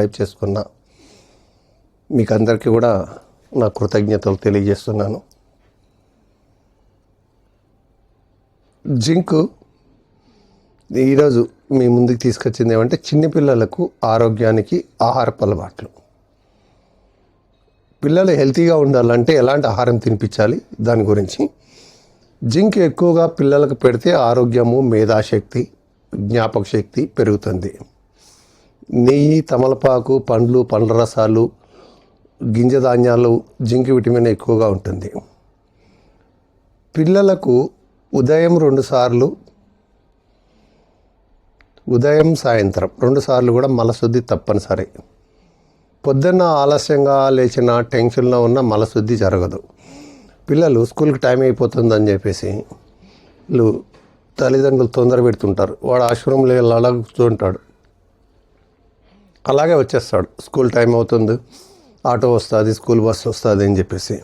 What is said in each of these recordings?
Type చేసుకున్న. మీకు అందరికీ కూడా నా కృతజ్ఞతలు తెలియజేస్తున్నాను. జింక్ ఈరోజు మీ ముందుకు తీసుకొచ్చింది ఏమంటే చిన్నపిల్లలకు ఆరోగ్యానికి ఆహారపు అలవాట్లు. పిల్లలు హెల్తీగా ఉండాలంటే ఎలాంటి ఆహారం తినిపించాలి? దాని గురించి. జింక్ ఎక్కువగా పిల్లలకు పెడితే ఆరోగ్యము మేధాశక్తి జ్ఞాపక శక్తి పెరుగుతుంది. నెయ్యి తమలపాకు పండ్లు పండ్ల రసాలు గింజ ధాన్యాలు జింక్ విటమిన్ ఎక్కువగా ఉంటుంది. పిల్లలకు ఉదయం రెండుసార్లు ఉదయం సాయంత్రం రెండుసార్లు కూడా మలశుద్ధి తప్పనిసరి. పొద్దున్న ఆలస్యంగా లేచిన టెన్షన్లో ఉన్న మలశుద్ధి జరగదు. పిల్లలు స్కూల్కి టైం అయిపోతుందని చెప్పేసి వీళ్ళు తల్లిదండ్రులు తొందర పెడుతుంటారు. వాడు ఆశ్రమంలో వెళ్ళాలా కూర్చుంటాడు అలాగే వచ్చేస్తాడు. స్కూల్ టైం అవుతుంది. ఆటో వస్తుంది స్కూల్ బస్ వస్తుంది అని చెప్పేసి.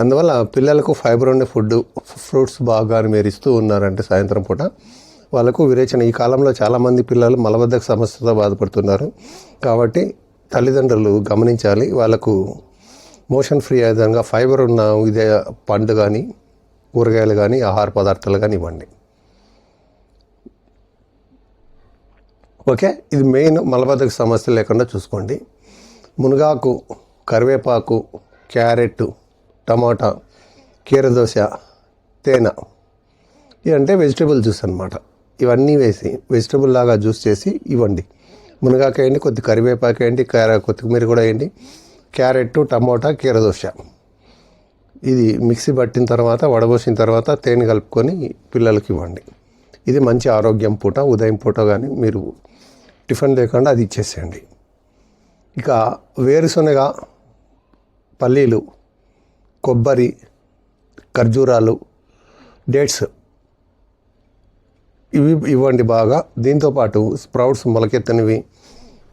అందువల్ల పిల్లలకు ఫైబర్ ఉండే ఫుడ్ ఫ్రూట్స్ బాగా మీరు ఇస్తూ ఉన్నారంటే సాయంత్రం పూట. వాళ్ళకు విరేచన ఈ కాలంలో చాలామంది పిల్లలు మలబద్ధక సమస్యతో బాధపడుతున్నారు. కాబట్టి తల్లిదండ్రులు గమనించాలి వాళ్ళకు మోషన్ ఫ్రీ అయ్యే విధంగా ఫైబర్ ఉన్న ఇదే పండు కానీ కూరగాయలు కానీ ఆహార పదార్థాలు కానీ ఇవ్వండి. ఓకే? ఇది మెయిన్ మలబద్ధక సమస్య లేకుండా చూసుకోండి. మునగాకు కరివేపాకు క్యారెట్ టమాటా కీరదోశ తేనె. ఇవంటే వెజిటేబుల్ జ్యూస్ అనమాట ఇవన్నీ వేసి వెజిటేబుల్ లాగా జ్యూస్ చేసి ఇవ్వండి. మునగాకు వేయండి కొద్ది కరివేపాకు వేయండి కొత్తిమీర కూడా వేయండి. క్యారెట్ టమోటా కీరదోశ ఇది మిక్సీ పట్టిన తర్వాత వడబోసిన తర్వాత తేనె కలుపుకొని పిల్లలకి ఇవ్వండి. ఇది మంచి ఆరోగ్యం పూట ఉదయం పూట కానీ మీరు టిఫిన్ లేకుండా అది ఇచ్చేసేయండి. ఇక వేరుశనగ పల్లీలు కొబ్బరి ఖర్జూరాలు డేట్స్ ఇవి ఇవ్వండి బాగా. దీంతోపాటు స్ప్రౌట్స్ మొలకెత్తనివి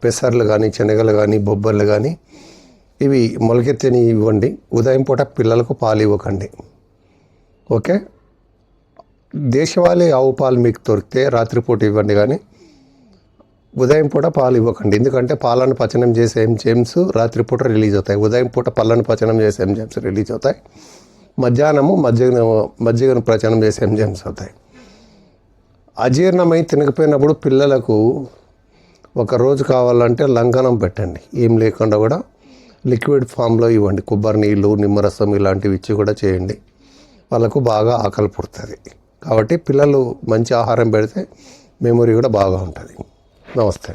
పెసర్లు కానీ శనగలు కానీ బొబ్బర్లు కానీ ఇవి మొలకెత్తని ఇవ్వండి. ఉదయం పూట పిల్లలకు పాలు ఇవ్వకండి. ఓకే? దేశవాళీ ఆవు పాలు మీకు దొరికితే రాత్రిపూట ఇవ్వండి కానీ ఉదయం పూట పాలు ఇవ్వకండి. ఎందుకంటే పాలను పచనం చేసే ఎంజైమ్స్ రాత్రిపూట రిలీజ్ అవుతాయి. ఉదయం పూట పళ్ళను పచనం చేసే ఎంజైమ్స్ రిలీజ్ అవుతాయి. మధ్యాహ్నము మజ్జిగ మజ్జిగను ప్రచనం చేసే ఎంజైమ్స్ అవుతాయి. అజీర్ణమై తినకపోయినప్పుడు పిల్లలకు ఒక రోజు కావాలంటే లంఘనం పెట్టండి. ఏం లేకుండా కూడా లిక్విడ్ ఫామ్లో ఇవ్వండి. కొబ్బరి నీళ్ళు నిమ్మరసం ఇలాంటివి ఇచ్చి కూడా చేయండి. వాళ్ళకు బాగా ఆకలి పుడుతుంది. కాబట్టి పిల్లలు మంచి ఆహారం పెడితే మెమొరీ కూడా బాగా ఉంటుంది. നമസ്തേ